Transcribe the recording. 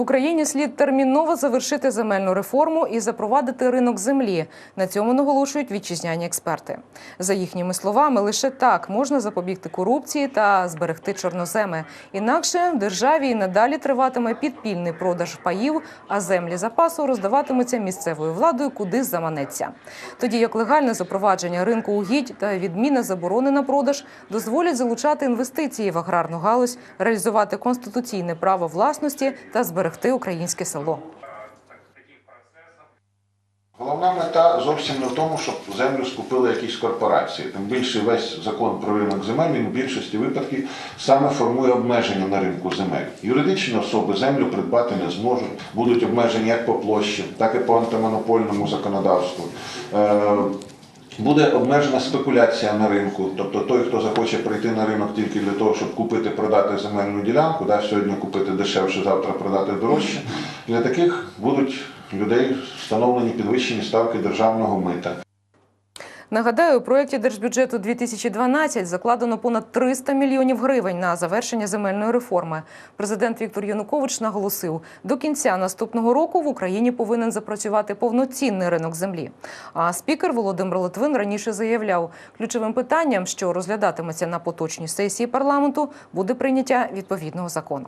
Україні слід терміново завершити земельну реформу і запровадити ринок землі. На цьому наголошують вітчизняні експерти. За їхніми словами, лише так можна запобігти корупції та зберегти чорноземи. Інакше в державі і надалі триватиме підпільний продаж паїв, а землі запасу роздаватимуться місцевою владою, куди заманеться. Тоді як легальне запровадження ринку угідь та відміна заборони на продаж дозволять залучати інвестиції в аграрну галузь, реалізувати конституційне право власності та зберегти українське село. Головна мета зовсім не в тому, щоб землю скупили якісь корпорації. Тим більше весь закон про ринок земель він в більшості випадків саме формує обмеження на ринку земель. Юридичні особи землю придбати не зможуть, будуть обмежені як по площі, так і по антимонопольному законодавству. Е, Буде обмежена спекуляція на ринку, тобто той, хто захоче прийти на ринок тільки для того, щоб купити, продати земельну ділянку, да, сьогодні купити дешевше, завтра продати дорожче. Для таких будуть людей встановлені підвищені ставки державного мита. Нагадаю, у проєкті держбюджету 2012 закладено понад 300 мільйонів гривень на завершення земельної реформи. Президент Віктор Янукович наголосив, до кінця наступного року в Україні повинен запрацювати повноцінний ринок землі. А спікер Володимир Литвин раніше заявляв, ключовим питанням, що розглядатиметься на поточній сесії парламенту, буде прийняття відповідного закону.